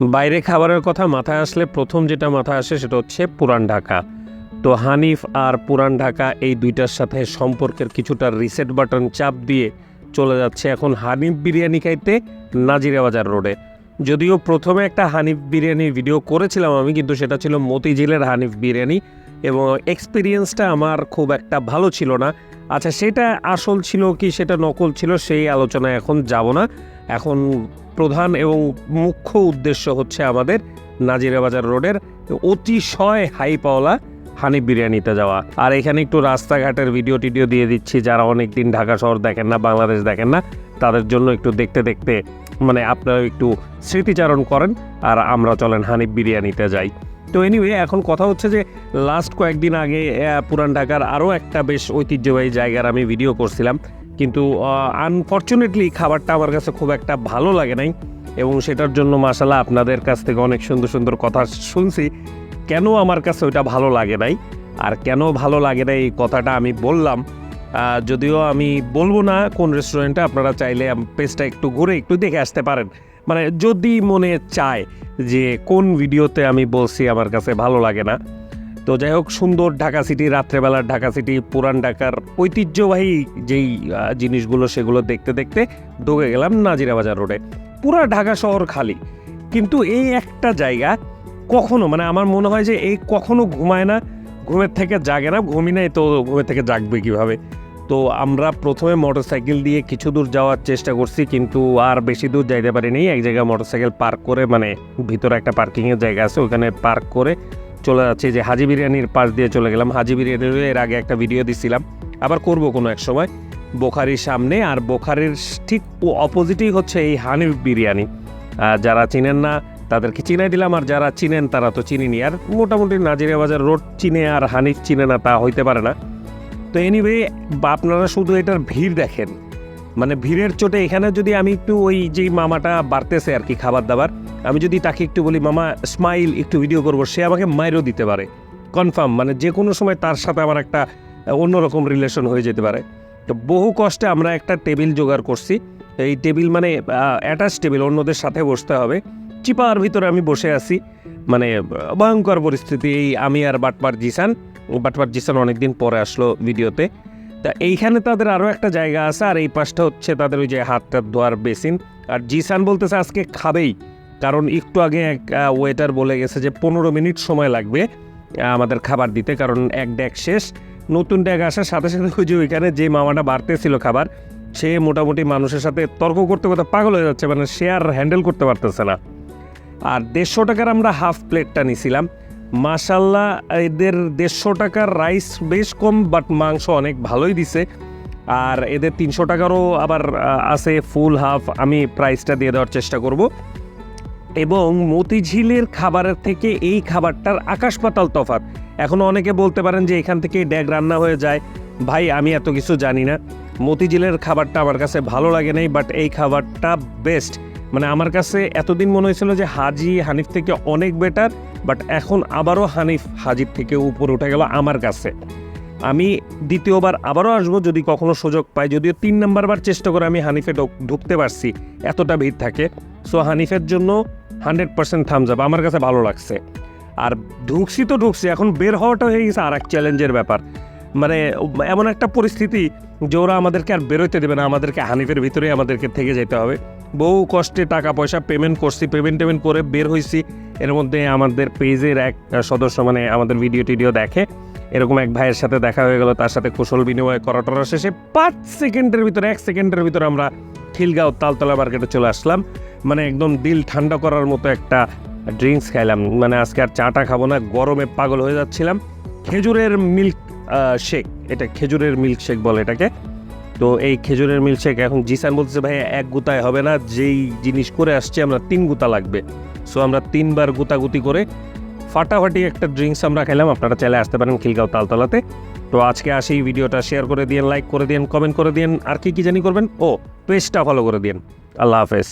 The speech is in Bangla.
বাইরে খাবারের কথা মাথায় আসলে প্রথম যেটা মাথায় আসে সেটা হচ্ছে পুরান ঢাকা। তো হানিফ আর পুরান ঢাকা এই দুইটার সাথে সম্পর্কের কিছুটা রিসেট বাটন চাপ দিয়ে চলে যাচ্ছে এখন হানিফ বিরিয়ানি খাইতে নাজিরা বাজার রোডে। যদিও প্রথমে একটা হানিফ বিরিয়ানি ভিডিও করেছিলাম আমি, কিন্তু সেটা ছিল মতিঝিলের হানিফ বিরিয়ানি এবং এক্সপিরিয়েন্সটা আমার খুব একটা ভালো ছিল না। আচ্ছা সেটা আসল ছিল কি সেটা নকল ছিল সেই আলোচনায় এখন যাব না। এখন প্রধান এবং মুখ্য উদ্দেশ্য হচ্ছে আমাদের নাজিরা বাজার রোডের অতিশয় হাই পাওলা হানিফ বিরিয়ানিতে যাওয়া। আর এখানে একটু রাস্তাঘাটের ভিডিও টিডিও দিয়ে দিচ্ছি, যারা অনেক দিন ঢাকা শহর দেখেন না, বাংলাদেশ দেখেন না, তাদের জন্য একটু দেখতে দেখতে মানে আপনারা একটু স্মৃতিচারণ করেন আর আমরা চলেন হানিফ বিরিয়ানিতে যাই। তো এনিওয়ে এখন কথা হচ্ছে যে লাস্ট কয়েকদিন আগে পুরান ঢাকার আরও একটা বেশ ঐতিহ্যবাহী জায়গার আমি ভিডিও করছিলাম। কিন্তু আনফর্চুনেটলি খাবারটা আমার কাছে খুব একটা ভালো লাগে নাই এবং সেটার জন্য মাসালা আপনাদের কাছ থেকে অনেক সুন্দর সুন্দর কথা শুনছি। কেন আমার কাছে ওইটা ভালো লাগে নাই? আর কেন ভালো লাগে না এই কথাটা আমি বললাম। যদিও আমি বলব না কোন রেস্টুরেন্টে আপনারা চাইলে পেজটা একটু ঘুরে একটু দেখে আসতে পারেন। মানে যদি মনে চায় যে কোন ভিডিওতে আমি বলছি আমার কাছে ভালো লাগে না তো যাই হোক, সুন্দর ঢাকা সিটি, রাত্রেবেলার ঢাকা সিটি, পুরান ঢাকার ঐতিহ্যবাহী যেই জিনিসগুলো সেগুলো দেখতে দেখতে ঢুকে গেলাম নাজিরা বাজার রোডে। পুরা ঢাকা শহর খালি। কিন্তু এই একটা জায়গা কখনো মানে আমার মনে হয় যে এই কখনো ঘুমায় না, ঘুমের থেকে জাগে না ঘুমি নাই তো ঘুমের থেকে জাগবে কীভাবে? তো আমরা প্রথমে মোটরসাইকেল দিয়ে কিছু দূর যাওয়ার চেষ্টা করছি, কিন্তু আর বেশি দূর যাইতে পারিনি। এক জায়গায় মোটরসাইকেল পার্ক করে মানে ভিতরে একটা পার্কিংয়ের জায়গা আছে, ওখানে পার্ক করে চলে যাচ্ছি, যে হাজি বিরিয়ানির পাশ দিয়ে চলে গেলাম। হাজি বিরিয়ানির এর আগে একটা ভিডিও দিছিলাম। আবার করব কোনো এক সময়। বোখারির সামনে, আর বোখারির ঠিক অপোজিটেই হচ্ছে এই হানিফ বিরিয়ানি। যারা চিনেন না, তাদেরকে চিনাই দিলাম, আর যারা চিনেন, তারা তো চিনিনি। আর মোটামুটি নাজিরা বাজার রোড চিনে আর হানিফ চিনে না, তা হইতে পারে না। তো এনিওয়ে আপনারা শুধু এটার ভিড় দেখেন। মানে ভিড়ের চোটে এখানে যদি আমি একটু ওই যে মামাটা বাড়তেছে আর কি খাবার দাবার, আমি যদি তাকে একটু বলি, মামা স্মাইল একটু ভিডিও করব। সে আমাকে মাইরও দিতে পারে। কনফার্ম মানে যে কোনো সময় তার সাথে আমার একটা অন্যরকম রিলেশন হয়ে যেতে পারে। তো বহু কষ্টে আমরা একটা টেবিল জোগাড় করছি। এই টেবিল মানে অ্যাটাচ টেবিল, অন্যদের সাথে বসতে হবে। চিপার ভিতরে আমি বসে আছি। মানে ভয়ঙ্কর পরিস্থিতি। এই আমি আর বাটপার জিসান বাটপার জিসান অনেকদিন পরে আসলো ভিডিওতে তা এইখানে তাদের আরও একটা জায়গা আছে, আর এই পাশটা হচ্ছে তাদের ওই যে হাতটা ধোয়ার বেসিন। আর জিসান বলতেছে আজকে খাবেই, কারণ একটু আগে এক ওয়েটার বলে গেছে যে পনেরো মিনিট সময় লাগবে আমাদের খাবার দিতে, কারণ এক ড্যাক শেষ। নতুন ড্যাগ আসার সাথে সাথে ওই যে ওইখানে যে মামাটা বাড়তেছিল খাবার, সে মোটামুটি মানুষের সাথে তর্ক করতে করতে পাগল হয়ে যাচ্ছে মানে সে আর হ্যান্ডেল করতে পারতেছে না। আর দেড়শো টাকার আমরা হাফ প্লেটটা নিছিলাম। মাসাল্লাহ এদের দেড়শো টাকার রাইস বেশ কম বাট মাংস অনেক ভালোই দিছে। আর এদের তিনশো টাকারও আবার আছে ফুল হাফ আমি প্রাইসটা দিয়ে দেওয়ার চেষ্টা করব। এবং মতিঝিলের খাবারের থেকে এই খাবারটার আকাশ পাতাল তফাৎ। এখনও অনেকে বলতে পারেন যে এখান থেকে ড্যাগ রান্না হয়ে যায়। ভাই, আমি এত কিছু জানি না। মতিঝিলের খাবারটা আমার কাছে ভালো লাগে নাই বাট এই খাবারটা বেস্ট মানে আমার কাছে এতদিন মনে হয়েছিল যে হাজি হানিফ থেকে অনেক বেটার বাট এখন আবারও হানিফ হাজির থেকে উপরে উঠে গেল আমার কাছে। আমি দ্বিতীয়বার আবারও আসব যদি কখনো সুযোগ পাই, যদিও তিন নাম্বার বার চেষ্টা করে আমি হানিফে ঢুক- ঢুকতে পারছি, এতটা ভিড় থাকে। সো হানিফের জন্য হান্ড্রেড পার্সেন্ট থামস আপ আমার কাছে ভালো লাগছে। আর ঢুকছি তো ঢুকছি, এখন বের হওয়াটা হয়ে গেছে আর এক চ্যালেঞ্জের ব্যাপার। মানে এমন একটা পরিস্থিতি যে ওরা আমাদেরকে আর বেরোতে দেবে না, আমাদেরকে হানিফের ভিতরে আমাদেরকে থেকে যেতে হবে। বহু কষ্টে টাকা পয়সা পেমেন্ট করছি পেমেন্ট টেমেন্ট করে বের হয়েছি এর মধ্যে আমাদের পেজের এক সদস্য মানে আমাদের ভিডিও টিডিও দেখে। এরকম এক ভাইয়ের সাথে দেখা হয়ে গেল, তার সাথে কুশল বিনিময় করা টরা শেষে পাঁচ সেকেন্ডের ভিতরে, এক সেকেন্ডের ভিতরে আমরা খিলগাঁও তালতলা মার্কেটে চলে আসলাম। মানে একদম দিল ঠান্ডা করার মতো একটা ড্রিঙ্কস খাইলাম। মানে আজকে আর চাটা খাব না, গরমে পাগল হয়ে যাচ্ছিলাম। খেজুরের মিল্ক শেক এটা খেজুরের মিল্ক শেক বলে এটাকে। তো এই খেজুরের মিল্কশেক এখন জিসান বলতেছে ভাই এক গুতায় হবে না, যেই জিনিস করে আসছে, আমরা তিন গুতা লাগবে। সো আমরা তিনবার গুতাগুতি করে ফাটাফাটি একটা ড্রিঙ্কস আমরা খেলাম আপনারা চাইলে আসতে পারেন খিলগাঁও তালতলাতে। তো আজকে আসি ভিডিওটা শেয়ার করে দিন লাইক করে দিন কমেন্ট করে দিন আর কি কি জানি করবেন? ও পেজটা ফলো করে দিন আল্লাহ হাফেজ।